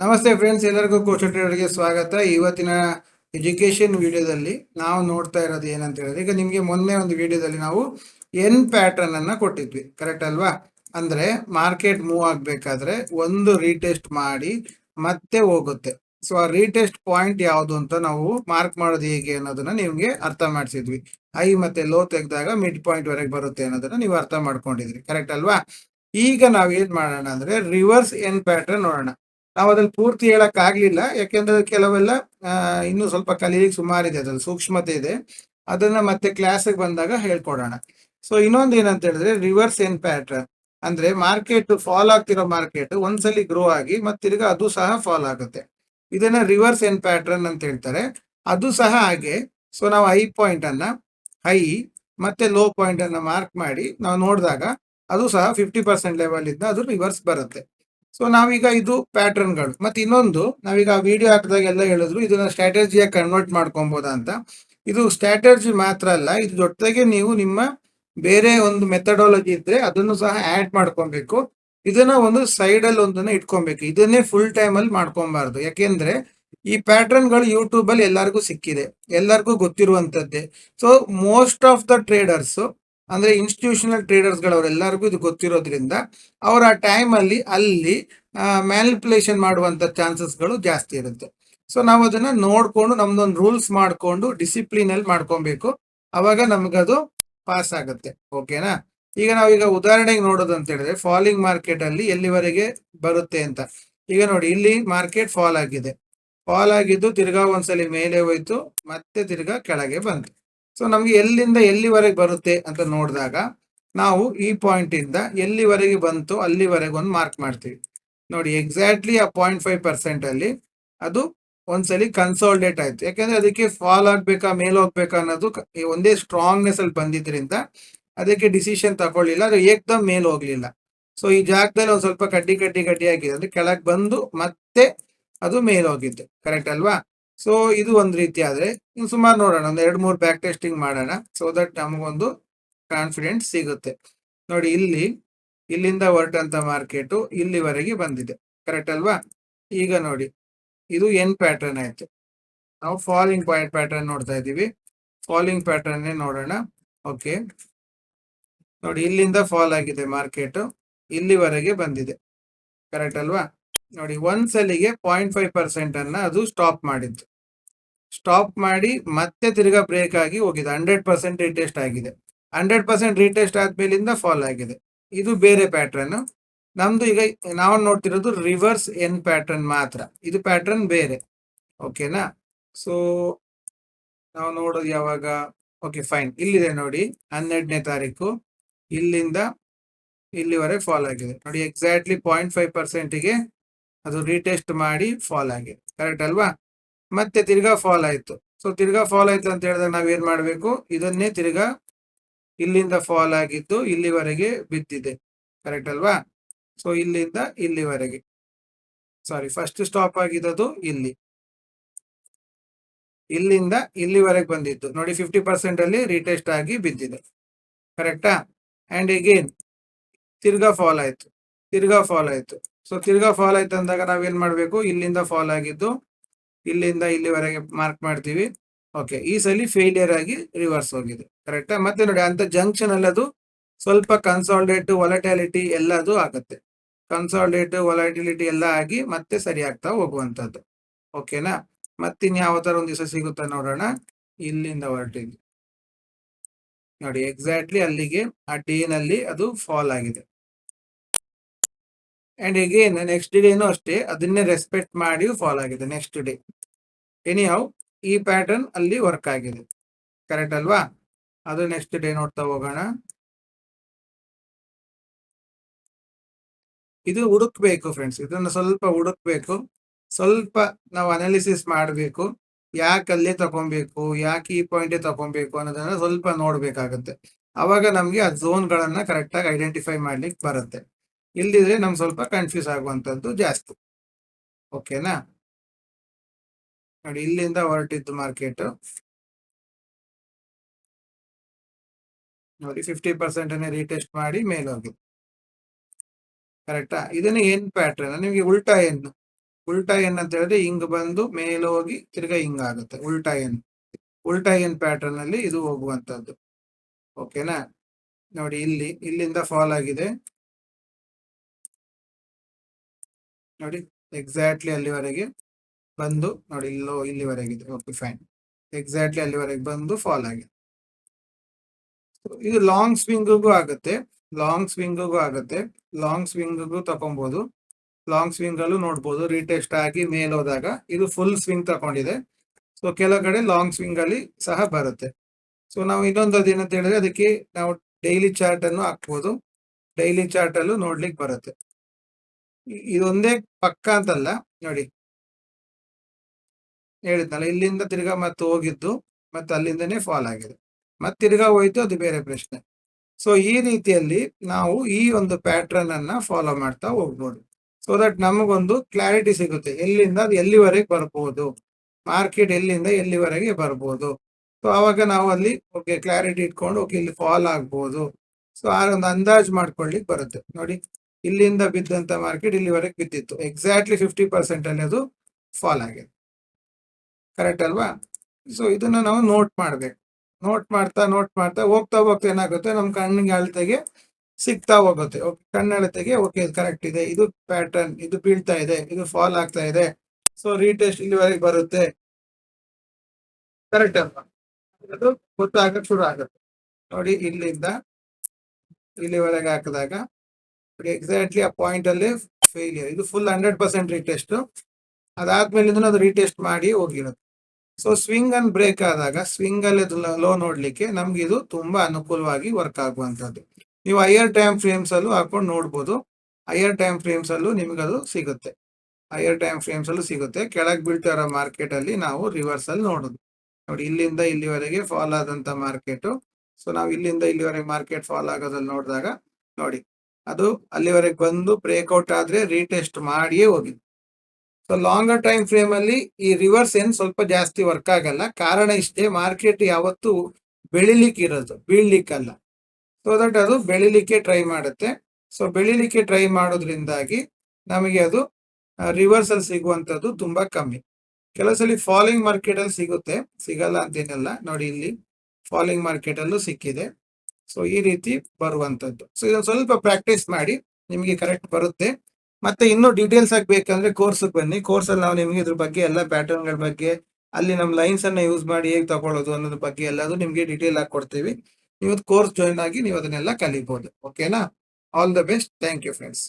ನಮಸ್ತೆ ಫ್ರೆಂಡ್ಸ್ ಎಲ್ಲರಿಗೂ ಕೋಚ್ ಸ್ವಾಗತ. ಇವತ್ತಿನ ಎಜುಕೇಶನ್ ವಿಡಿಯೋದಲ್ಲಿ ನಾವು ನೋಡ್ತಾ ಇರೋದು ಏನಂತ ಹೇಳಿದ್ರೆ, ಈಗ ನಿಮಗೆ ಮೊನ್ನೆ ಒಂದು ವಿಡಿಯೋದಲ್ಲಿ ನಾವು ಎನ್ ಪ್ಯಾಟರ್ನ್ ಅನ್ನ ಕೊಟ್ಟಿದ್ವಿ. ಕರೆಕ್ಟ್ ಅಲ್ವಾ? ಅಂದ್ರೆ ಮಾರ್ಕೆಟ್ ಮೂವ್ ಆಗ್ಬೇಕಾದ್ರೆ ಒಂದು ರೀಟೆಸ್ಟ್ ಮಾಡಿ ಮತ್ತೆ ಹೋಗುತ್ತೆ. ಸೊ ಆ ರೀಟೆಸ್ಟ್ ಪಾಯಿಂಟ್ ಯಾವುದು ಅಂತ ನಾವು ಮಾರ್ಕ್ ಮಾಡೋದು ಹೇಗೆ ಅನ್ನೋದನ್ನ ನಿಮಗೆ ಅರ್ಥ ಮಾಡಿಸಿದ್ವಿ. ಐ ಮತ್ತೆ ಲೋ ತೆಗೆದಾಗ ಮಿಡ್ ಪಾಯಿಂಟ್ ವರೆಗೆ ಬರುತ್ತೆ ಅನ್ನೋದನ್ನ ನೀವು ಅರ್ಥ ಮಾಡ್ಕೊಂಡಿದ್ರಿ. ಕರೆಕ್ಟ್ ಅಲ್ವಾ? ಈಗ ನಾವು ಏನ್ ಮಾಡೋಣ ಅಂದ್ರೆ ರಿವರ್ಸ್ ಎನ್ ಪ್ಯಾಟರ್ನ್ ನೋಡೋಣ. ನಾವು ಅದನ್ನು ಪೂರ್ತಿ ಹೇಳಕ್ ಆಗ್ಲಿಲ್ಲ. ಯಾಕೆಂದ್ರೆ ಕೆಲವೆಲ್ಲ ಇನ್ನೂ ಸ್ವಲ್ಪ ಕಲಿಯಲಿಕ್ಕೆ ಸುಮಾರಿದೆ ಅದ್ರಲ್ಲಿ ಸೂಕ್ಷ್ಮತೆ ಇದೆ. ಅದನ್ನ ಮತ್ತೆ ಕ್ಲಾಸಿಗೆ ಬಂದಾಗ ಹೇಳ್ಕೊಡೋಣ. ಸೊ ಇನ್ನೊಂದು ಏನಂತ ಹೇಳಿದ್ರೆ ರಿವರ್ಸ್ ಎನ್ ಪ್ಯಾಟ್ರನ್ ಅಂದ್ರೆ ಮಾರ್ಕೆಟ್ ಫಾಲ್ ಆಗ್ತಿರೋ ಮಾರ್ಕೆಟ್ ಒಂದ್ಸಲಿ ಗ್ರೋ ಆಗಿ, ಮತ್ತೆ ತಿರ್ಗಾ ಅದು ಸಹ ಫಾಲ್ ಆಗುತ್ತೆ. ಇದನ್ನ ರಿವರ್ಸ್ ಎನ್ ಪ್ಯಾಟ್ರನ್ ಅಂತ ಹೇಳ್ತಾರೆ. ಅದು ಸಹ ಹಾಗೆ. ಸೊ ನಾವು ಹೈ ಪಾಯಿಂಟ್ ಅನ್ನ ಹೈ ಮತ್ತೆ ಲೋ ಪಾಯಿಂಟ್ ಅನ್ನ ಮಾರ್ಕ್ ಮಾಡಿ, ನಾವು ನೋಡಿದಾಗ ಅದು ಸಹ ಫಿಫ್ಟಿ ಪರ್ಸೆಂಟ್ ಲೆವೆಲ್ ಇಂದ ಅದು ರಿವರ್ಸ್ ಬರುತ್ತೆ. ಸೊ ನಾವೀಗ ಇದು ಪ್ಯಾಟರ್ನ್ಗಳು ಮತ್ತೆ ಇನ್ನೊಂದು, ನಾವೀಗ ವಿಡಿಯೋ ಹಾಕಿದಾಗ ಎಲ್ಲ ಹೇಳಿದ್ರು, ಇದನ್ನ ಸ್ಟ್ರಾಟಜಿಯಾಗಿ ಕನ್ವರ್ಟ್ ಮಾಡ್ಕೊಬೋದಾ ಅಂತ. ಇದು ಸ್ಟ್ರಾಟಜಿ ಮಾತ್ರ ಅಲ್ಲ, ಇದು ಜೊತೆಗೆ ನೀವು ನಿಮ್ಮ ಬೇರೆ ಒಂದು ಮೆಥಡಾಲಜಿ ಇದ್ರೆ ಅದನ್ನು ಸಹ ಆಡ್ ಮಾಡ್ಕೊಬೇಕು. ಇದನ್ನ ಒಂದು ಸೈಡ್ ಅಲ್ಲಿ ಒಂದನ್ನ ಇಟ್ಕೊಬೇಕು. ಇದನ್ನೇ ಫುಲ್ ಟೈಮ್ ಅಲ್ಲಿ ಮಾಡ್ಕೊಬಾರ್ದು. ಯಾಕೆಂದ್ರೆ ಈ ಪ್ಯಾಟರ್ನ್ಗಳು ಯೂಟ್ಯೂಬ್ ಅಲ್ಲಿ ಎಲ್ಲರಿಗೂ ಸಿಕ್ಕಿದೆ. ಎಲ್ಲರಿಗೂ ಗೊತ್ತಿರುವಂತದ್ದೇ. So most of the traders ಅಂದ್ರೆ ಇನ್ಸ್ಟಿಟ್ಯೂಷನಲ್ ಟ್ರೇಡರ್ಸ್ ಗಳವರೆಲ್ಲರಿಗೂ ಇದು ಗೊತ್ತಿರೋದ್ರಿಂದ ಅವರ ಟೈಮ್ ಅಲ್ಲಿ ಅಲ್ಲಿ ಮ್ಯಾನಿಪುಲೇಷನ್ ಮಾಡುವಂತ ಚಾನ್ಸಸ್ಗಳು ಜಾಸ್ತಿ ಇರುತ್ತೆ. ಸೊ ನಾವು ಅದನ್ನ ನೋಡ್ಕೊಂಡು ನಮ್ದೊಂದು ರೂಲ್ಸ್ ಮಾಡ್ಕೊಂಡು ಡಿಸಿಪ್ಲಿನ್ ಅಲ್ಲಿ ಮಾಡ್ಕೊಬೇಕು. ಅವಾಗ ನಮಗದು ಪಾಸ್ ಆಗುತ್ತೆ. ಓಕೆನಾ ಈಗ ನಾವೀಗ ಉದಾಹರಣೆಗೆ ನೋಡೋದು ಅಂತ ಹೇಳಿದ್ರೆ ಫಾಲಿಂಗ್ ಮಾರ್ಕೆಟ್ ಅಲ್ಲಿ ಎಲ್ಲಿವರೆಗೆ ಬರುತ್ತೆ ಅಂತ. ಈಗ ನೋಡಿ, ಇಲ್ಲಿ ಮಾರ್ಕೆಟ್ ಫಾಲ್ ಆಗಿದೆ. ಫಾಲ್ ಆಗಿದ್ದು ತಿರ್ಗಾ ಒಂದ್ಸಲಿ ಮೇಲೆ ಹೋಯ್ತು, ಮತ್ತೆ ತಿರ್ಗಾ ಕೆಳಗೆ ಬಂತು. ಸೊ ನಮ್ಗೆ ಎಲ್ಲಿಂದ ಎಲ್ಲಿವರೆಗೆ ಬರುತ್ತೆ ಅಂತ ನೋಡಿದಾಗ, ನಾವು ಈ ಪಾಯಿಂಟ್ ಇಂದ ಎಲ್ಲಿವರೆಗೆ ಬಂತು ಅಲ್ಲಿವರೆಗೆ ಒಂದು ಮಾರ್ಕ್ ಮಾಡ್ತೀವಿ. ನೋಡಿ ಎಕ್ಸಾಕ್ಟ್ಲಿ ಆ ಪಾಯಿಂಟ್ ಫೈವ್ ಪರ್ಸೆಂಟ್ ಅಲ್ಲಿ ಅದು ಒಂದ್ಸಲಿ ಕನ್ಸಾಲ್ಡೇಟ್ ಆಯ್ತು. ಯಾಕಂದ್ರೆ ಅದಕ್ಕೆ ಫಾಲ್ ಆಗ್ಬೇಕಾ, ಮೇಲ್ ಹೋಗ್ಬೇಕಾ ಅನ್ನೋದು ಒಂದೇ ಸ್ಟ್ರಾಂಗ್ನೆಸ್ ಅಲ್ಲಿ ಬಂದಿದ್ರಿಂದ ಅದಕ್ಕೆ ಡಿಸಿಷನ್ ತಗೊಳ್ಳಿಲ್ಲ, ಅದು ಏಕ್ದಮ್ ಮೇಲ್ ಹೋಗ್ಲಿಲ್ಲ. ಸೊ ಈ ಜಾಗದಲ್ಲಿ ಒಂದ್ ಸ್ವಲ್ಪ ಕಡ್ಡಿ ಕಡ್ಡಿ ಕಡ್ಡಿ ಆಗಿದೆ. ಅಂದ್ರೆ ಕೆಳಗೆ ಬಂದು ಮತ್ತೆ ಅದು ಮೇಲ್ ಹೋಗಿದ್ದು. ಕರೆಕ್ಟ್ ಅಲ್ವಾ? ಸೊ ಇದು ಒಂದು ರೀತಿ ಆದರೆ ಸುಮಾರು ನೋಡೋಣ, ಒಂದು ಎರಡು ಮೂರು ಬ್ಯಾಕ್ ಟೆಸ್ಟಿಂಗ್ ಮಾಡೋಣ ಸೊ ದಟ್ ನಮಗೊಂದು ಕಾನ್ಫಿಡೆನ್ಸ್ ಸಿಗುತ್ತೆ. ನೋಡಿ, ಇಲ್ಲಿ, ಇಲ್ಲಿಂದ ಹೊರಟಂತ ಮಾರ್ಕೆಟು ಇಲ್ಲಿವರೆಗೆ ಬಂದಿದೆ. ಕರೆಕ್ಟ್ ಅಲ್ವಾ? ಈಗ ನೋಡಿ, ಇದು ಎನ್ ಪ್ಯಾಟರ್ನ್ ಆಯ್ತು. ನಾವು ಫಾಲಿಂಗ್ ಪಾಯಿಂಟ್ ಪ್ಯಾಟರ್ನ್ ನೋಡ್ತಾ ಇದ್ದೀವಿ. ಫಾಲಿಂಗ್ ಪ್ಯಾಟರ್ನ್ ನೋಡೋಣ. ಓಕೆ ನೋಡಿ, ಇಲ್ಲಿಂದ ಫಾಲ್ ಆಗಿದೆ ಮಾರ್ಕೆಟು ಇಲ್ಲಿವರೆಗೆ ಬಂದಿದೆ. ಕರೆಕ್ಟ್ ಅಲ್ವಾ? ನೋಡಿ ಒಂದ್ಸಲಿಗೆ ಪಾಯಿಂಟ್ ಫೈವ್ ಪರ್ಸೆಂಟ್ ಅನ್ನ ಅದು ಸ್ಟಾಪ್ ಮಾಡಿತ್ತು ಸ್ಟಾಪ್ ಮಾಡಿ ಮತ್ತೆ ತಿರ್ಗಾ ಬ್ರೇಕ್ ಆಗಿ ಹೋಗಿದೆ. ಹಂಡ್ರೆಡ್ ಪರ್ಸೆಂಟ್ ರಿಟೆಸ್ಟ್ ಆಗಿದೆ. ಹಂಡ್ರೆಡ್ ಪರ್ಸೆಂಟ್ ರಿಟೆಸ್ಟ್ ಆದ್ಮೇಲಿಂದ ಫಾಲ್ ಆಗಿದೆ. ಇದು ಬೇರೆ ಪ್ಯಾಟ್ರನ್ ನಮ್ದು ಈಗ ನಾವು ನೋಡ್ತಿರೋದು ರಿವರ್ಸ್ ಎನ್ ಪ್ಯಾಟ್ರನ್ ಮಾತ್ರ. ಇದು ಪ್ಯಾಟ್ರನ್ ಬೇರೆ. ಓಕೆನಾ ಸೊ ನಾವು ನೋಡೋದು ಯಾವಾಗ? ಓಕೆ ಫೈನ್ ಇಲ್ಲಿದೆ ನೋಡಿ. ಹನ್ನೆರಡನೇ ತಾರೀಕು. ಇಲ್ಲಿಂದ ಇಲ್ಲಿವರೆಗೆ ಫಾಲ್ ಆಗಿದೆ. ನೋಡಿ ಎಕ್ಸಾಕ್ಟ್ಲಿ ಪಾಯಿಂಟ್ ಫೈವ್ ಪರ್ಸೆಂಟಿಗೆ ಅದು ರೀಟೆಸ್ಟ್ ಮಾಡಿ ಫಾಲ್ ಆಗಿದೆ ಕರೆಕ್ಟ್ ಅಲ್ವಾ? ಮತ್ತೆ ತಿರ್ಗಾ ಫಾಲ್ ಆಯ್ತು. ಸೊ ತಿರ್ಗಾ ಫಾಲ್ ಆಯ್ತು ಅಂತ ಹೇಳಿದಾಗ ನಾವ್ ಏನ್ ಮಾಡ್ಬೇಕು? ಇದನ್ನೇ ತಿರ್ಗಾ ಇಲ್ಲಿಂದ ಫಾಲ್ ಆಗಿದ್ದು ಇಲ್ಲಿವರೆಗೆ ಬಿದ್ದಿದೆ. ಕರೆಕ್ಟ್ ಅಲ್ವಾ? ಸೊ ಇಲ್ಲಿಂದ ಇಲ್ಲಿವರೆಗೆ. ಸಾರಿ ಫಸ್ಟ್ ಸ್ಟಾಪ್ ಆಗಿದ್ದು ಇಲ್ಲಿ. ಇಲ್ಲಿಂದ ಇಲ್ಲಿವರೆಗೆ ಬಂದಿತ್ತು ನೋಡಿ ಫಿಫ್ಟಿ ಪರ್ಸೆಂಟ್ ಅಲ್ಲಿ ರೀಟೆಸ್ಟ್ ಆಗಿ ಬಿದ್ದಿದೆ. ಕರೆಕ್ಟಾ ಅಂಡ್ ಅಗೇನ್ ತಿರ್ಗಾ ಫಾಲ್ ಆಯ್ತು. ತಿರ್ಗಾ ಫಾಲ್ ಆಯ್ತು. ಸೊ ತಿರ್ಗಾ ಫಾಲ್ ಆಯ್ತು ಅಂದಾಗ ನಾವೇನ್ ಮಾಡ್ಬೇಕು? ಇಲ್ಲಿಂದ ಫಾಲ್ ಆಗಿದ್ದು, ಇಲ್ಲಿಂದ ಇಲ್ಲಿವರೆಗೆ ಮಾರ್ಕ್ ಮಾಡ್ತೀವಿ. ಓಕೆ ಈ ಸಲ ಫೇಲಿಯರ್ ಆಗಿ ರಿವರ್ಸ್ ಹೋಗಿದೆ. ಕರೆಕ್ಟಾ ಮತ್ತೆ ನೋಡಿ ಅಂತ ಜಂಕ್ಷನ್ ಅಲ್ಲಿ ಅದು ಸ್ವಲ್ಪ ಕನ್ಸಾಲ್ಡೇಟ್ ವೊಲಟಾಲಿಟಿ ಎಲ್ಲದು ಆಗುತ್ತೆ. ಕನ್ಸಾಲ್ಡೇಟ್ ವೊಲಟಿಲಿಟಿ ಎಲ್ಲ ಆಗಿ ಮತ್ತೆ ಸರಿ ಆಗ್ತಾ ಹೋಗುವಂತದ್ದು ಓಕೆನಾ ಮತ್ತಿನ್ ಯಾವ ತರ ಒಂದ್ ದಿವಸ ಸಿಗುತ್ತಾ ನೋಡೋಣ. ಇಲ್ಲಿಂದ ಹೊರಟಿದ್ದು ನೋಡಿ ಎಕ್ಸಾಕ್ಟ್ಲಿ ಅಲ್ಲಿಗೆ, ಆ ಡೇನಲ್ಲಿ ಅದು ಫಾಲ್ ಆಗಿದೆ. ಅಂಡ್ ಅಗೇನ್ ನೆಕ್ಸ್ಟ್ ಡೇನು ಅಷ್ಟೇ, ಅದನ್ನೇ ರೆಸ್ಪೆಕ್ಟ್ ಮಾಡಿ ಫಾಲೋ ಆಗಿದೆ ನೆಕ್ಸ್ಟ್ ಡೇ ಎನಿ ಹೌ ಈ ಪ್ಯಾಟರ್ನ್ ಅಲ್ಲಿ ವರ್ಕ್ ಆಗಿದೆ. ಕರೆಕ್ಟ್ ಅಲ್ವಾ? ಅದು ನೆಕ್ಸ್ಟ್ ಡೇ ನೋಡ್ತಾ ಹೋಗೋಣ. ಇದು ಹುಡುಕ್ಬೇಕು ಫ್ರೆಂಡ್ಸ್ ಇದನ್ನ ಸ್ವಲ್ಪ ಹುಡುಕ್ಬೇಕು. ಸ್ವಲ್ಪ ನಾವು ಅನಾಲಿಸಿಸ್ ಮಾಡಬೇಕು. ಯಾಕೆ ಅಲ್ಲೇ ತಗೊಬೇಕು, ಯಾಕೆ ಈ ಪಾಯಿಂಟ್ ತಗೊಬೇಕು ಅನ್ನೋದನ್ನ ಸ್ವಲ್ಪ ನೋಡ್ಬೇಕಾಗತ್ತೆ. ಅವಾಗ ನಮ್ಗೆ ಆ ಝೋನ್ ಗಳನ್ನ ಕರೆಕ್ಟ್ ಆಗಿ ಐಡೆಂಟಿಫೈ ಮಾಡ್ಲಿಕ್ಕೆ ಬರುತ್ತೆ. ಇಲ್ದಿದ್ರೆ ನಮ್ಗೆ ಸ್ವಲ್ಪ ಕನ್ಫ್ಯೂಸ್ ಆಗುವಂತದ್ದು ಜಾಸ್ತಿ. ಓಕೆನಾ ನೋಡಿ, ಇಲ್ಲಿಂದ ಹೊರಟಿದ್ದು ಮಾರ್ಕೆಟ್ ನೋಡಿ ಫಿಫ್ಟಿ ಪರ್ಸೆಂಟ್ ರೀಟೆಸ್ಟ್ ಮಾಡಿ ಮೇಲೋಗಿ. ಕರೆಕ್ಟಾ ಇದನ್ನು ಏನ್ ಪ್ಯಾಟ್ರನ್ ನಿಮಗೆ ಉಲ್ಟಾ ಏನು ಉಲ್ಟಾ ಎನ್ ಅಂತ ಹೇಳಿದ್ರೆ ಹಿಂಗ್ ಬಂದು ಮೇಲೋಗಿ ತಿರ್ಗಾ ಹಿಂಗಾಗುತ್ತೆ ಉಲ್ಟಾ ಎನ್ ಉಲ್ಟಾ ಎನ್ ಪ್ಯಾಟರ್ನ್ ಅಲ್ಲಿ ಇದು ಹೋಗುವಂತದ್ದು. ಓಕೆನಾ ನೋಡಿ, ಇಲ್ಲಿ, ಇಲ್ಲಿಂದ ಫಾಲ್ ಆಗಿದೆ. ನೋಡಿ ಎಕ್ಸಾಕ್ಟ್ಲಿ ಅಲ್ಲಿವರೆಗೆ ಬಂದು ನೋಡಿ, ಇಲ್ಲೋ, ಇಲ್ಲಿವರೆಗಿದೆ. ಓಕೆ ಫೈನ್ ಎಕ್ಸಾಕ್ಟ್ಲಿ ಅಲ್ಲಿವರೆಗೆ ಬಂದು ಫಾಲ್ ಆಗಿದೆ. ಇದು ಲಾಂಗ್ ಸ್ವಿಂಗ್ಗೂ ಆಗುತ್ತೆ. ಲಾಂಗ್ ಸ್ವಿಂಗ್ಗೂ ಆಗುತ್ತೆ. ಲಾಂಗ್ ಸ್ವಿಂಗಿಗೂ ತಗೊಬಹುದು ಲಾಂಗ್ ಸ್ವಿಂಗ್ ಅಲ್ಲೂ ನೋಡ್ಬೋದು ರೀಟೆಸ್ಟ್ ಆಗಿ ಮೇಲೆ ಹೋದಾಗ ಇದು ಫುಲ್ ಸ್ವಿಂಗ್ ತಗೊಂಡಿದೆ ಸೊ ಕೆಲವು ಲಾಂಗ್ ಸ್ವಿಂಗ್ ಅಲ್ಲಿ ಸಹ ಬರುತ್ತೆ. ಸೊ ನಾವು ಇನ್ನೊಂದು ಅದೇನಂತ ಹೇಳಿದ್ರೆ, ಅದಕ್ಕೆ ನಾವು ಡೈಲಿ ಚಾರ್ಟ್ ಅನ್ನು ಹಾಕ್ಬೋದು. ಡೈಲಿ ಚಾರ್ಟ್ ಅಲ್ಲೂ ನೋಡ್ಲಿಕ್ಕೆ ಬರುತ್ತೆ. ಇದೊಂದೇ ಪಕ್ಕ ಅಂತಲ್ಲ, ನೋಡಿ. ಹೇಳಿದ್ನಲ್ಲ, ಇಲ್ಲಿಂದ ತಿರ್ಗಾ ಮತ್ತೆ ಹೋಗಿದ್ದು, ಮತ್ತೆ ಅಲ್ಲಿಂದನೇ ಫಾಲ್ ಆಗಿದೆ. ಮತ್ತೆ ತಿರ್ಗಾ ಹೋಯ್ತು, ಅದು ಬೇರೆ ಪ್ರಶ್ನೆ. ಸೊ ಈ ರೀತಿಯಲ್ಲಿ ನಾವು ಈ ಒಂದು ಪ್ಯಾಟ್ರನ್ ಅನ್ನ ಫಾಲೋ ಮಾಡ್ತಾ ಹೋಗ್ಬೋದು. ಸೊ ದಟ್ ನಮಗೊಂದು ಕ್ಲಾರಿಟಿ ಸಿಗುತ್ತೆ. ಎಲ್ಲಿಂದ ಅದು ಎಲ್ಲಿವರೆಗೆ ಬರ್ಬೋದು? ಮಾರ್ಕೆಟ್ ಎಲ್ಲಿಂದ ಎಲ್ಲಿವರೆಗೆ ಬರ್ಬೋದು? ಸೊ ಅವಾಗ ನಾವು ಅಲ್ಲಿ ಓಕೆ ಕ್ಲಾರಿಟಿ ಇಟ್ಕೊಂಡು ಓಕೆ ಇಲ್ಲಿ ಫಾಲ್ ಆಗ್ಬೋದು. ಸೊ ಆ ಒಂದು ಅಂದಾಜು ಮಾಡ್ಕೊಳ್ಳಿಕ್ ಬರುತ್ತೆ. ನೋಡಿ. ಇಲ್ಲಿಂದ ಬಿದ್ದಂತ ಮಾರ್ಕೆಟ್ ಇಲ್ಲಿವರೆಗೆ ಬಿದ್ದಿತ್ತು. ಎಕ್ಸಾಕ್ಟ್ಲಿ ಫಿಫ್ಟಿ ಪರ್ಸೆಂಟ್ ಅಲ್ಲಿ ಅದು ಫಾಲ್ ಆಗಿದೆ. ಕರೆಕ್ಟ್ ಅಲ್ವಾ? ಸೊ ಇದನ್ನ ನಾವು ನೋಟ್ ಮಾಡ್ಬೇಕು. ನೋಟ್ ಮಾಡ್ತಾ ನೋಟ್ ಮಾಡ್ತಾ ಹೋಗ್ತಾ ಹೋಗ್ತಾ ಏನಾಗುತ್ತೆ? ನಮ್ ಕಣ್ಣಿಗೆ ಅಳತೆಗೆ ಸಿಗ್ತಾ ಹೋಗುತ್ತೆ. ಓಕೆ ಕಣ್ಣಳತೆಗೆ ಓಕೆ ಕರೆಕ್ಟ್ ಇದೆ ಇದು. ಪ್ಯಾಟರ್ನ್ ಇದು ಬೀಳ್ತಾ ಇದೆ. ಇದು ಫಾಲ್ ಆಗ್ತಾ ಇದೆ. ಸೊ ರೀಟೆಸ್ಟ್ ಇಲ್ಲಿವರೆಗೆ ಬರುತ್ತೆ. ಕರೆಕ್ಟ್ ಅಲ್ವಾ? ಅದು ಗೊತ್ತಾಗಕ್ಕೆ ಶುರು ಆಗುತ್ತೆ. ನೋಡಿ, ಇಲ್ಲಿಂದ ಇಲ್ಲಿವರೆಗೆ ಹಾಕಿದಾಗ ಎಕ್ಸಾಕ್ಟ್ಲಿ ಆ ಪಾಯಿಂಟ್ ಅಲ್ಲಿ ಫೇಲಿಯರ್ ಇದು ಫುಲ್ ಹಂಡ್ರೆಡ್ ಪರ್ಸೆಂಟ್ ರೀಟೆಸ್ಟ್ ಅದಾದ್ಮೇಲೆ ಅದು ರೀಟೆಸ್ಟ್ ಮಾಡಿ ಹೋಗಿರುತ್ತೆ ಸೊ ಸ್ವಿಂಗ್ ಅಂಡ್ ಬ್ರೇಕ್ ಆದಾಗ ಸ್ವಿಂಗ್ ಅಲ್ಲಿ ಲೋ ನೋಡ್ಲಿಕ್ಕೆ ನಮ್ಗೆ ಇದು ತುಂಬಾ ಅನುಕೂಲವಾಗಿ ವರ್ಕ್ ಆಗುವಂತದ್ದು ನೀವು ಹೈಯರ್ ಟೈಮ್ ಫ್ರೇಮ್ಸ್ ಅಲ್ಲೂ ಹಾಕೊಂಡು ನೋಡ್ಬೋದು. ಹೈಯರ್ ಟೈಮ್ ಫ್ರೇಮ್ಸ್ ಅಲ್ಲೂ ನಿಮ್ಗೆ ಅದು ಸಿಗುತ್ತೆ. ಹೈಯರ್ ಟೈಮ್ ಫ್ರೇಮ್ಸ್ ಅಲ್ಲೂ ಸಿಗುತ್ತೆ. ಕೆಳಗೆ ಬೀಳ್ತಾ ಮಾರ್ಕೆಟ್ ಅಲ್ಲಿ ನಾವು ರಿವರ್ಸ್ ಅಲ್ಲಿ ನೋಡೋದು. ನೋಡಿ, ಇಲ್ಲಿಂದ ಇಲ್ಲಿವರೆಗೆ ಫಾಲ್ ಆದಂತ ಮಾರ್ಕೆಟ್ ಸೊ ನಾವು ಇಲ್ಲಿಂದ ಇಲ್ಲಿವರೆಗೆ ಮಾರ್ಕೆಟ್ ಫಾಲ್ ಆಗೋದ್ರಲ್ಲಿ ನೋಡಿದಾಗ, ನೋಡಿ ಅದು ಅಲ್ಲಿವರೆಗೆ ಬಂದು ಬ್ರೇಕ್ಔಟ್ ಆದ್ರೆ ರೀಟೆಸ್ಟ್ ಮಾಡಿಯೇ ಹೋಗಿ ಸೊ ಲಾಂಗರ್ ಟೈಮ್ ಫ್ರೇಮ್ ಅಲ್ಲಿ ಈ ರಿವರ್ಸ್ ಏನು ಸ್ವಲ್ಪ ಜಾಸ್ತಿ ವರ್ಕ್ ಆಗಲ್ಲ. ಕಾರಣ ಇಷ್ಟೇ ಮಾರ್ಕೆಟ್ ಯಾವತ್ತು ಬೆಳಿಲಿಕ್ಕೆ ಇರೋದು ಬೀಳ್ಲಿಕ್ಕಲ್ಲ. ಸೊ ದಟ್ ಅದು ಬೆಳಿಲಿಕ್ಕೆ ಟ್ರೈ ಮಾಡುತ್ತೆ. ಸೊ ಬೆಳಿಲಿಕ್ಕೆ ಟ್ರೈ ಮಾಡೋದ್ರಿಂದಾಗಿ ನಮಗೆ ಅದು ರಿವರ್ಸ್ ಸಿಗುವಂಥದ್ದು ತುಂಬಾ ಕಮ್ಮಿ. ಕೆಲವು ಸಲ ಫಾಲಿಂಗ್ ಮಾರ್ಕೆಟ್ ಅಲ್ಲಿ ಸಿಗುತ್ತೆ. ಸಿಗಲ್ಲ ಅಂತೇನಲ್ಲ. ನೋಡಿ ಇಲ್ಲಿ ಫಾಲಿಂಗ್ ಮಾರ್ಕೆಟ್ ಅಲ್ಲೂ ಸಿಕ್ಕಿದೆ. ಸೊ ಈ ರೀತಿ ಬರುವಂತದ್ದು. ಸೊ ಇದನ್ನು ಸ್ವಲ್ಪ ಪ್ರಾಕ್ಟೀಸ್ ಮಾಡಿ ನಿಮಗೆ ಕರೆಕ್ಟ್ ಬರುತ್ತೆ. ಮತ್ತೆ ಇನ್ನೂ ಡೀಟೇಲ್ಸ್ ಆಗಿ ಬೇಕಂದ್ರೆ ಕೋರ್ಸ್ ಬನ್ನಿ. ಕೋರ್ಸ್ ಅಲ್ಲಿ ನಾವು ನಿಮಗೆ ಇದ್ರ ಬಗ್ಗೆ ಎಲ್ಲ ಪ್ಯಾಟರ್ನ್ಗಳ ಬಗ್ಗೆ, ಅಲ್ಲಿ ನಮ್ಮ ಲೈನ್ಸ್ ಅನ್ನ ಯೂಸ್ ಮಾಡಿ ಹೇಗೆ ತಗೊಳ್ಳೋದು ಅನ್ನೋದ್ರ ಬಗ್ಗೆ ಎಲ್ಲದು ನಿಮಗೆ ಡೀಟೇಲ್ ಆಗಿ ಕೊಡ್ತೀವಿ. ನೀವು ಕೋರ್ಸ್ ಜಾಯಿನ್ ಆಗಿ ನೀವು ಅದನ್ನೆಲ್ಲ ಕಲಿಬಹುದು ಓಕೆನಾ all the best thank you friends